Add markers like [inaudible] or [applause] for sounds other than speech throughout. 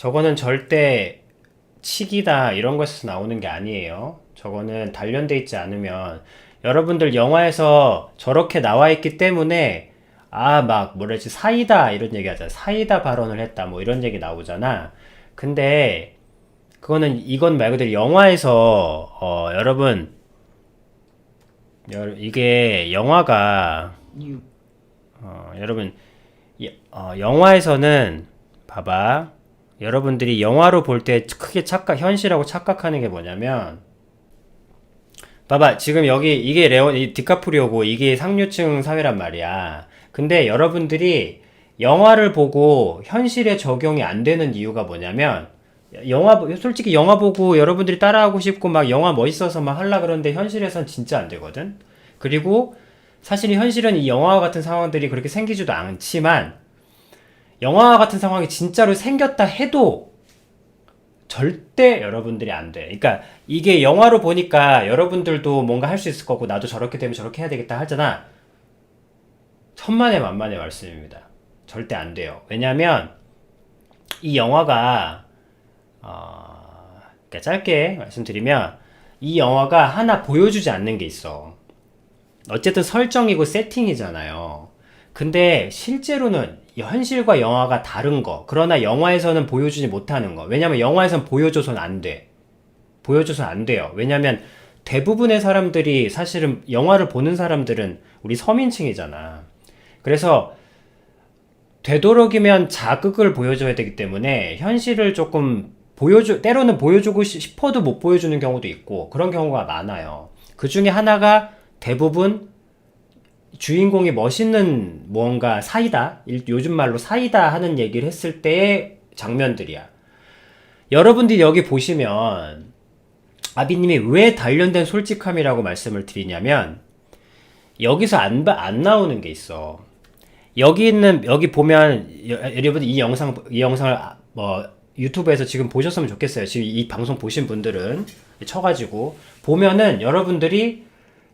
저거는 절대 치기다 이런 것에서 나오는 게 아니에요. 저거는 단련돼 있지 않으면 여러분들 영화에서 저렇게 나와 있기 때문에 아 막 뭐라지 사이다 이런 얘기 하잖아. 사이다 발언을 했다 뭐 이런 얘기 나오잖아. 근데 그거는 이건 말 그대로 영화에서 어 여러분 여- 이게 영화가. 어, 여러분 이- 어, 영화에서는 봐봐 여러분들이 영화로 볼 때 크게 착각 현실하고 착각하는 게 뭐냐면 봐봐 지금 여기 이게 레온 이 디카프리오고 이게 상류층 사회란 말이야. 근데 여러분들이 영화를 보고 현실에 적용이 안 되는 이유가 뭐냐면 영화 보- 솔직히 영화 보고 여러분들이 따라하고 싶고 막 영화 멋있어서 막 하려 그러는데 현실에선 진짜 안 되거든. 그리고 사실 현실은 이 영화와 같은 상황들이 그렇게 생기지도 않지만 영화와 같은 상황이 진짜로 생겼다 해도 절대 여러분들이 안 돼. 그러니까 이게 영화로 보니까 여러분들도 뭔가 할 수 있을 거고 나도 저렇게 되면 저렇게 해야 되겠다 하잖아. 천만의 만만의 말씀입니다. 절대 안 돼요. 왜냐면 이 영화가 어, 그러니까 짧게 말씀드리면 이 영화가 하나 보여주지 않는 게 있어. 어쨌든 설정이고 세팅이잖아요. 근데 실제로는 현실과 영화가 다른 거. 그러나 영화에서는 보여주지 못하는 거. 왜냐면 영화에선 보여줘서는 안 돼. 보여줘서는 안 돼요. 왜냐면 대부분의 사람들이 사실은 영화를 보는 사람들은 우리 서민층이잖아. 그래서 되도록이면 자극을 보여줘야 되기 때문에 현실을 조금 보여주, 때로는 보여주고 싶- 싶어도 못 보여주는 경우도 있고 그런 경우가 많아요. 그 중에 하나가 대부분 주인공이 멋있는 무언가 사이다, 일- 요즘 말로 사이다 하는 얘기를 했을 때의 장면들이야. 여러분들이 여기 보시면 아비님이 왜 단련된 솔직함이라고 말씀을 드리냐면 여기서 안, 봐- 안 나오는 게 있어. 여기 있는 여기 보면 여- 여러분 이 영상 이 영상을 아- 뭐 유튜브에서 지금 보셨으면 좋겠어요. 지금 이 방송 보신 분들은 쳐가지고 보면은 여러분들이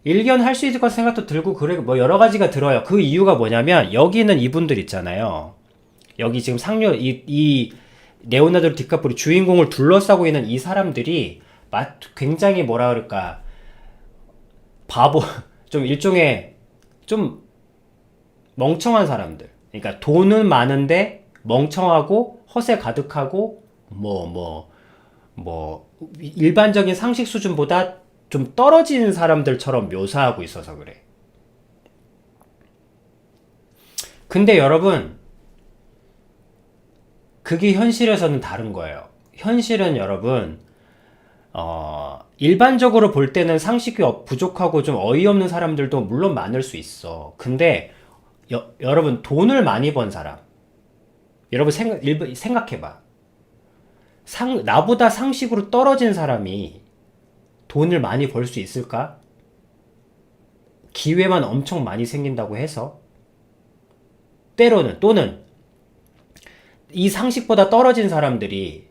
일견 할 수 있을 것 생각도 들고 그래 뭐 여러 가지가 들어요. 그 이유가 뭐냐면 여기는 이분들 있잖아요. 여기 지금 상류 이, 이 레오나르도 디카프리 주인공을 둘러싸고 있는 이 사람들이 마, 굉장히 뭐라 그럴까 바보 [laughs] 좀 일종의 좀 멍청한 사람들. 그러니까 돈은 많은데 멍청하고 허세 가득하고 뭐 뭐뭐 일반적인 상식 수준보다 좀 떨어진 사람들처럼 묘사하고 있어서 그래. 근데 여러분 그게 현실에서는 다른 거예요. 현실은 여러분 어, 일반적으로 볼 때는 상식이 어- 부족하고 좀 어이없는 사람들도 물론 많을 수 있어. 근데 여, 여러분 돈을 많이 번 사람 여러분 생각 생각해봐 상 나보다 상식으로 떨어진 사람이 돈을 많이 벌 수 있을까? 기회만 엄청 많이 생긴다고 해서 때로는 또는 이 상식보다 떨어진 사람들이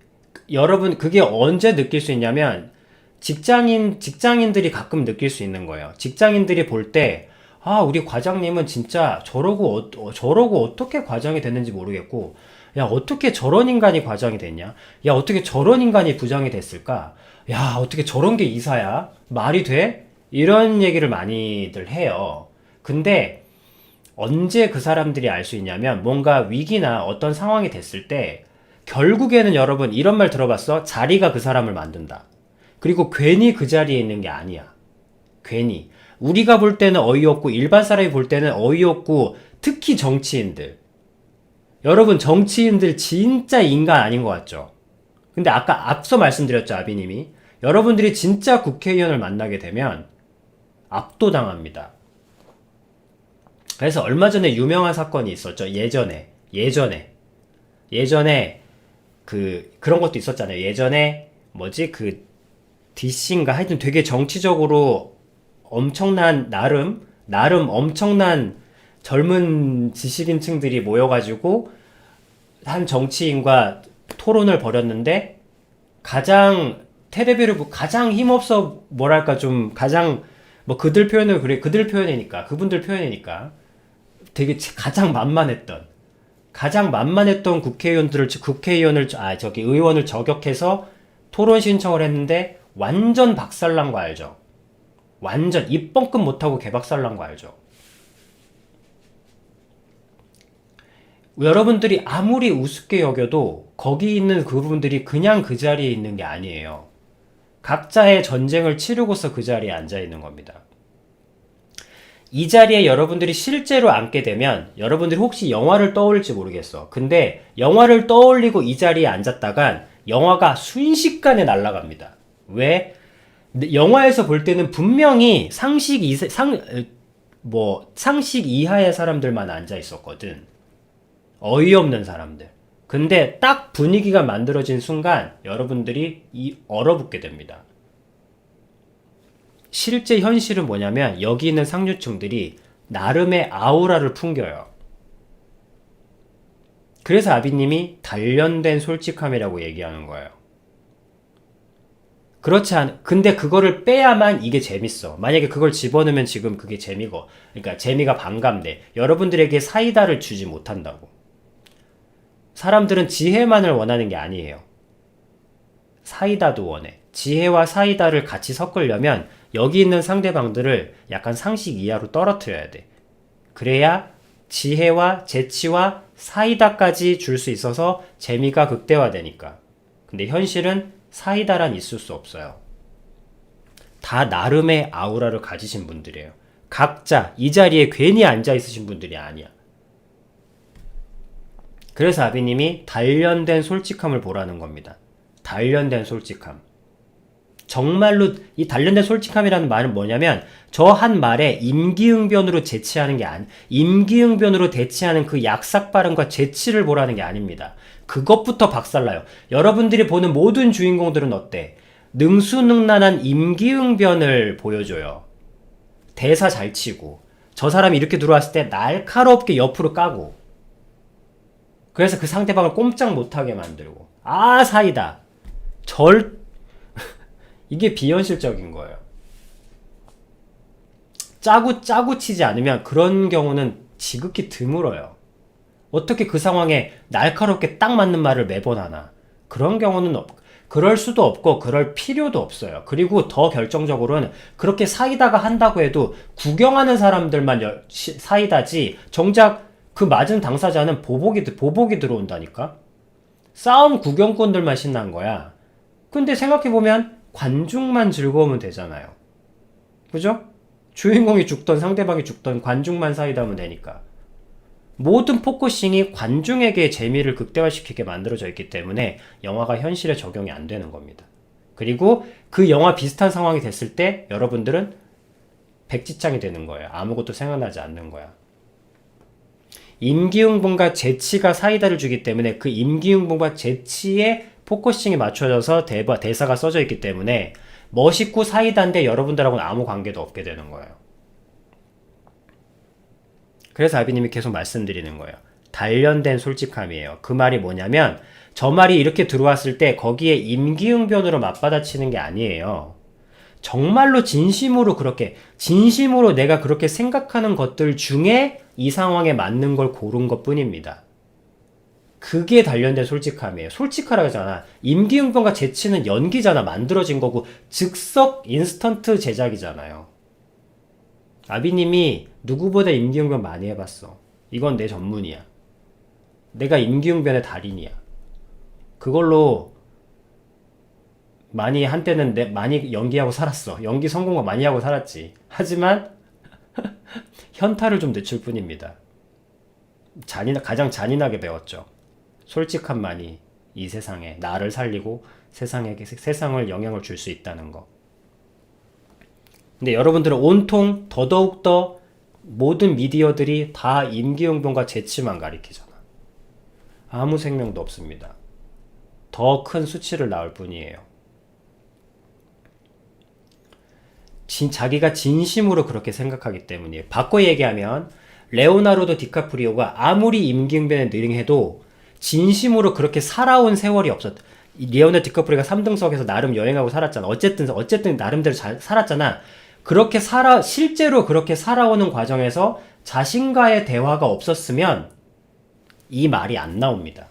여러분 그게 언제 느낄 수 있냐면 직장인 직장인들이 가끔 느낄 수 있는 거예요. 직장인들이 볼 때 아, 우리 과장님은 진짜 저러고 어, 어, 저러고 어떻게 과장이 됐는지 모르겠고 야, 어떻게 저런 인간이 과장이 됐냐? 야, 어떻게 저런 인간이 부장이 됐을까? 야, 어떻게 저런 게 이사야? 말이 돼? 이런 얘기를 많이들 해요. 근데 언제 그 사람들이 알 수 있냐면 뭔가 위기나 어떤 상황이 됐을 때 결국에는 여러분 이런 말 들어봤어? 자리가 그 사람을 만든다. 그리고 괜히 그 자리에 있는 게 아니야. 괜히. 우리가 볼 때는 어이없고 일반 사람이 볼 때는 어이없고 특히 정치인들. 여러분 정치인들 진짜 인간 아닌 것 같죠? 근데 아까 앞서 말씀드렸죠 아비님이 여러분들이 진짜 국회의원을 만나게 되면 압도당합니다. 그래서 얼마 전에 유명한 사건이 있었죠. 예전에. 예전에. 예전에 그 그런 것도 있었잖아요. 예전에 뭐지? 그 DC인가 하여튼 되게 정치적으로 엄청난 나름 나름 엄청난 젊은 지식인층들이 모여가지고 한 정치인과 토론을 벌였는데 가장 테레비를 보- 가장 힘없어 뭐랄까 좀 가장 뭐 그들 표현을 그래 그들 표현이니까 그분들 표현이니까 되게 치- 가장 만만했던 가장 만만했던 국회의원들을 국회의원을 아 저기 의원을 저격해서 토론 신청을 했는데 완전 박살난 거 알죠? 완전 입번끝 못하고 개박살난 거 알죠? 여러분들이 아무리 우습게 여겨도 거기 있는 그분들이 그냥 그 자리에 있는 게 아니에요. 각자의 전쟁을 치르고서 그 자리에 앉아 있는 겁니다. 이 자리에 여러분들이 실제로 앉게 되면 여러분들이 혹시 영화를 떠올릴지 모르겠어. 근데 영화를 떠올리고 이 자리에 앉았다간 영화가 순식간에 날아갑니다. 왜? 영화에서 볼 때는 분명히 상식 이 상, 뭐, 상식 이하의 사람들만 앉아 있었거든. 어이없는 사람들. 근데 딱 분위기가 만들어진 순간 여러분들이 이 얼어붙게 됩니다. 실제 현실은 뭐냐면 여기 있는 상류층들이 나름의 아우라를 풍겨요. 그래서 아비님이 단련된 솔직함이라고 얘기하는 거예요. 그렇지 않, 근데 그거를 빼야만 이게 재밌어. 만약에 그걸 집어넣으면 지금 그게 재미고, 그러니까 재미가 반감돼. 여러분들에게 사이다를 주지 못한다고. 사람들은 지혜만을 원하는 게 아니에요. 사이다도 원해. 지혜와 사이다를 같이 섞으려면 여기 있는 상대방들을 약간 상식 이하로 떨어뜨려야 돼. 그래야 지혜와 재치와 사이다까지 줄 수 있어서 재미가 극대화되니까. 근데 현실은 사이다란 있을 수 없어요. 다 나름의 아우라를 가지신 분들이에요. 각자 이 자리에 괜히 앉아 있으신 분들이 아니야. 그래서 아비님이 단련된 솔직함을 보라는 겁니다. 단련된 솔직함. 정말로 이 단련된 솔직함이라는 말은 뭐냐면 저 한 말에 임기응변으로 대치하는 게 아니 임기응변으로 대치하는 그 약삭 발음과 재치를 보라는 게 아닙니다. 그것부터 박살나요. 여러분들이 보는 모든 주인공들은 어때? 능수능란한 임기응변을 보여줘요. 대사 잘 치고 저 사람이 이렇게 들어왔을 때 날카롭게 옆으로 까고 그래서 그 상대방을 꼼짝 못하게 만들고 아 사이다 절 [laughs] 이게 비현실적인 거예요. 짜고 짜고 치지 않으면 그런 경우는 지극히 드물어요. 어떻게 그 상황에 날카롭게 딱 맞는 말을 매번 하나? 그런 경우는 없, 그럴 수도 없고 그럴 필요도 없어요. 그리고 더 결정적으로는 그렇게 사이다가 한다고 해도 구경하는 사람들만 여, 시, 사이다지 정작 그 맞은 당사자는 보복이 보복이 들어온다니까. 싸움 구경꾼들만 신난 거야. 근데 생각해보면 관중만 즐거우면 되잖아요. 그죠? 주인공이 죽던 상대방이 죽던 관중만 사이다면 되니까. 모든 포커싱이 관중에게 재미를 극대화시키게 만들어져 있기 때문에 영화가 현실에 적용이 안 되는 겁니다. 그리고 그 영화 비슷한 상황이 됐을 때 여러분들은 백지장이 되는 거예요. 아무것도 생각나지 않는 거야. 임기응변과 재치가 사이다를 주기 때문에 그 임기응변과 재치에 포커싱이 맞춰져서 대바, 대사가 써져 있기 때문에 멋있고 사이다인데 여러분들하고는 아무 관계도 없게 되는 거예요. 그래서 아비님이 계속 말씀드리는 거예요. 단련된 솔직함이에요. 그 말이 뭐냐면 저 말이 이렇게 들어왔을 때 거기에 임기응변으로 맞받아치는 게 아니에요. 정말로 진심으로 그렇게 진심으로 내가 그렇게 생각하는 것들 중에 이 상황에 맞는 걸 고른 것 뿐입니다. 그게 단련된 솔직함이에요. 솔직하라고 하잖아. 임기응변과 재치는 연기잖아. 만들어진 거고 즉석 인스턴트 제작이잖아요. 아비님이 누구보다 임기응변 많이 해봤어. 이건 내 전문이야. 내가 임기응변의 달인이야. 그걸로 많이 한때는 내, 많이 연기하고 살았어. 연기 성공을 많이 하고 살았지. 하지만 [laughs] 현타를 좀 늦출 뿐입니다. 잔인 가장 잔인하게 배웠죠. 솔직함만이 이 세상에 나를 살리고 세상에게 세상을 영향을 줄 수 있다는 거. 근데 여러분들은 온통 더더욱 더 모든 미디어들이 다 임기응변과 재치만 가리키잖아. 아무 생명도 없습니다. 더 큰 수치를 낳을 뿐이에요. 진, 자기가 진심으로 그렇게 생각하기 때문이에요. 바꿔 얘기하면 레오나르도 디카프리오가 아무리 임기응변에 느링해도 진심으로 그렇게 살아온 세월이 없었. 레오나 디카프리가 3등석에서 나름 여행하고 살았잖아. 어쨌든 어쨌든 나름대로 잘 살았잖아. 그렇게 살아 실제로 그렇게 살아오는 과정에서 자신과의 대화가 없었으면 이 말이 안 나옵니다.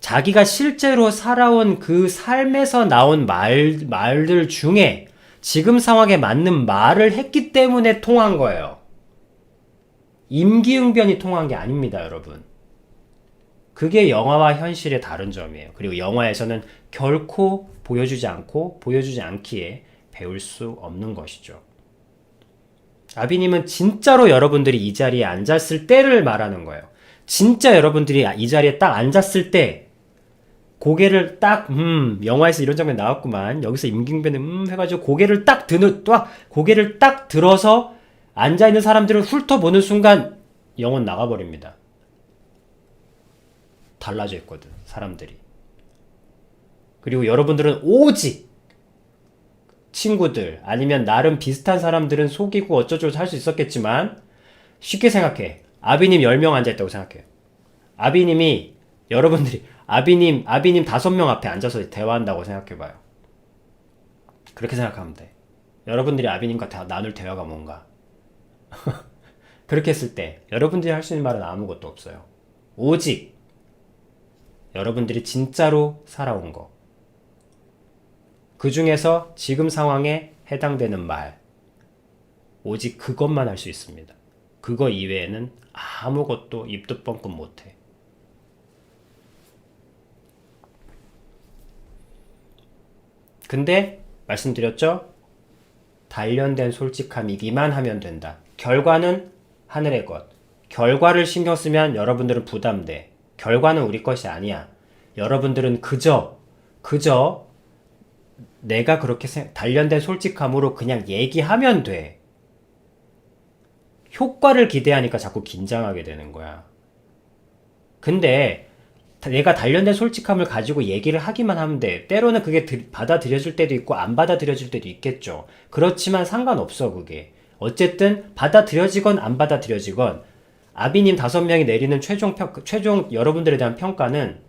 자기가 실제로 살아온 그 삶에서 나온 말, 말들 중에 지금 상황에 맞는 말을 했기 때문에 통한 거예요. 임기응변이 통한 게 아닙니다, 여러분. 그게 영화와 현실의 다른 점이에요. 그리고 영화에서는 결코 보여주지 않고 보여주지 않기에 배울 수 없는 것이죠. 아비님은 진짜로 여러분들이 이 자리에 앉았을 때를 말하는 거예요. 진짜 여러분들이 이 자리에 딱 앉았을 때 고개를 딱, 음, 영화에서 이런 장면 나왔구만. 여기서 임경변은, 음, 해가지고 고개를 딱 드는, 딱, 고개를 딱 들어서 앉아있는 사람들을 훑어보는 순간 영혼 나가버립니다. 달라져 있거든, 사람들이. 그리고 여러분들은 오직 친구들, 아니면 나름 비슷한 사람들은 속이고 어쩌고저쩌고 할수 있었겠지만, 쉽게 생각해. 아비님 10명 앉아있다고 생각해요. 아비님이, 여러분들이, 아비님, 아비님 다섯 명 앞에 앉아서 대화한다고 생각해봐요. 그렇게 생각하면 돼. 여러분들이 아비님과 다 나눌 대화가 뭔가. [laughs] 그렇게 했을 때, 여러분들이 할 수 있는 말은 아무것도 없어요. 오직, 여러분들이 진짜로 살아온 거. 그 중에서 지금 상황에 해당되는 말. 오직 그것만 할 수 있습니다. 그거 이외에는 아무것도 입도 뻥끗 못해. 근데 말씀드렸죠? 단련된 솔직함이기만 하면 된다. 결과는 하늘의 것. 결과를 신경 쓰면 여러분들은 부담돼. 결과는 우리 것이 아니야. 여러분들은 그저 그저 내가 그렇게 생- 단련된 솔직함으로 그냥 얘기하면 돼. 효과를 기대하니까 자꾸 긴장하게 되는 거야. 근데 내가 단련된 솔직함을 가지고 얘기를 하기만 하면 돼. 때로는 그게 들- 받아들여질 때도 있고 안 받아들여질 때도 있겠죠. 그렇지만 상관없어 그게. 어쨌든 받아들여지건 안 받아들여지건 아비님 다섯 명이 내리는 최종 평 최종 여러분들에 대한 평가는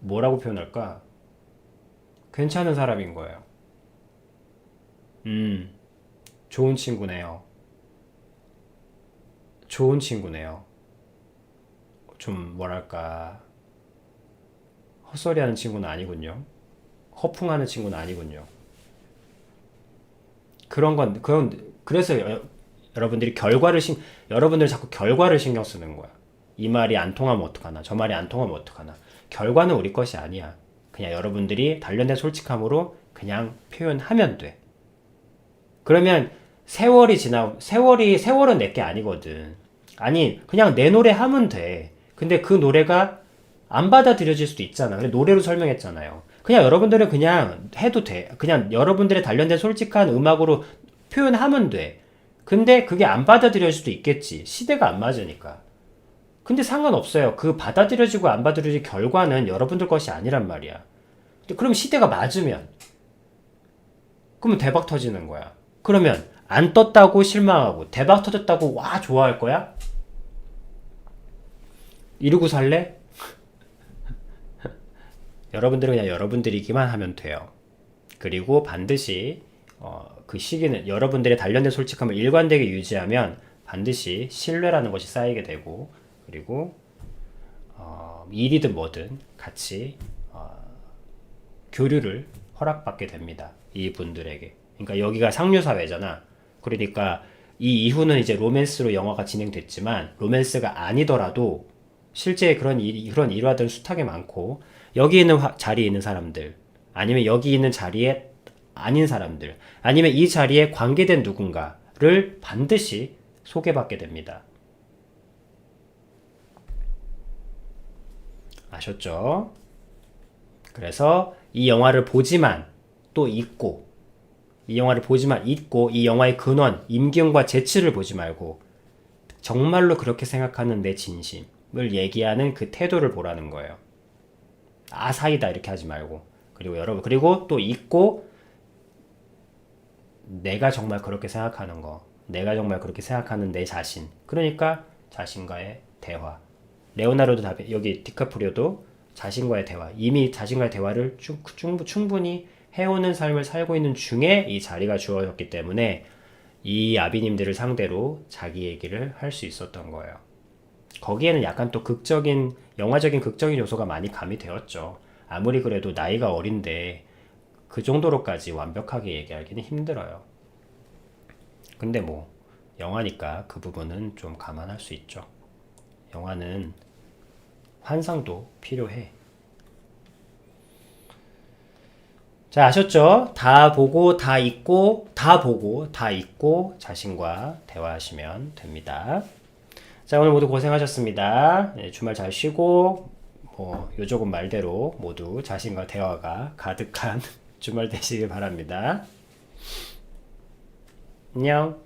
뭐라고 표현할까? 괜찮은 사람인 거예요. 음, 좋은 친구네요. 좋은 친구네요. 좀 뭐랄까 헛소리하는 친구는 아니군요. 허풍하는 친구는 아니군요. 그런 건 그런 그래서 여, 여러분들이 결과를 신 여러분들 자꾸 결과를 신경 쓰는 거야. 이 말이 안 통하면 어떡하나 저 말이 안 통하면 어떡하나 결과는 우리 것이 아니야. 그냥 여러분들이 단련된 솔직함으로 그냥 표현하면 돼. 그러면 세월이 지나 세월이 세월은 내게 아니거든. 아니 그냥 내 노래 하면 돼. 근데 그 노래가 안 받아들여질 수도 있잖아. 근데 노래로 설명했잖아요. 그냥 여러분들은 그냥 해도 돼. 그냥 여러분들의 단련된 솔직한 음악으로 표현하면 돼. 근데 그게 안 받아들여질 수도 있겠지. 시대가 안 맞으니까. 근데 상관없어요. 그 받아들여지고 안 받아들여질 결과는 여러분들 것이 아니란 말이야. 그럼 시대가 맞으면 그러면 대박 터지는 거야. 그러면 안 떴다고 실망하고 대박 터졌다고 와 좋아할 거야? 이러고 살래? 여러분들은 그냥 여러분들이기만 하면 돼요. 그리고 반드시 어, 그 시기는 여러분들의 단련된 솔직함을 일관되게 유지하면 반드시 신뢰라는 것이 쌓이게 되고 그리고 어, 일이든 뭐든 같이 어, 교류를 허락받게 됩니다. 이 분들에게. 그러니까 여기가 상류 사회잖아. 그러니까 이 이후는 이제 로맨스로 영화가 진행됐지만 로맨스가 아니더라도 실제 그런 일, 그런 일화들 숱하게 많고 여기 있는 화- 자리에 있는 사람들 아니면 여기 있는 자리에 아닌 사람들 아니면 이 자리에 관계된 누군가를 반드시 소개받게 됩니다. 아셨죠? 그래서 이 영화를 보지만 또 잊고 이 영화를 보지만 잊고 이 영화의 근원, 임기응과 재치를 보지 말고 정말로 그렇게 생각하는 내 진심을 얘기하는 그 태도를 보라는 거예요. 아 사이다 이렇게 하지 말고 그리고 여러분 그리고 또 잊고 내가 정말 그렇게 생각하는 거 내가 정말 그렇게 생각하는 내 자신 그러니까 자신과의 대화 레오나르도 다비 여기 디카프리오도 자신과의 대화 이미 자신과의 대화를 충, 충, 충분히 해오는 삶을 살고 있는 중에 이 자리가 주어졌기 때문에 이 아비님들을 상대로 자기 얘기를 할 수 있었던 거예요. 거기에는 약간 또 극적인 영화적인 극적인 요소가 많이 가미되었죠. 아무리 그래도 나이가 어린데 그 정도로까지 완벽하게 얘기하기는 힘들어요. 근데 뭐 영화니까 그 부분은 좀 감안할 수 있죠. 영화는 환상도 필요해. 자, 아셨죠? 다 보고, 다 읽고, 다 보고, 다 읽고, 자신과 대화하시면 됩니다. 자, 오늘 모두 고생하셨습니다. 네, 주말 잘 쉬고, 뭐, 요조금 말대로 모두 자신과 대화가 가득한 [laughs] 주말 되시길 바랍니다. 안녕.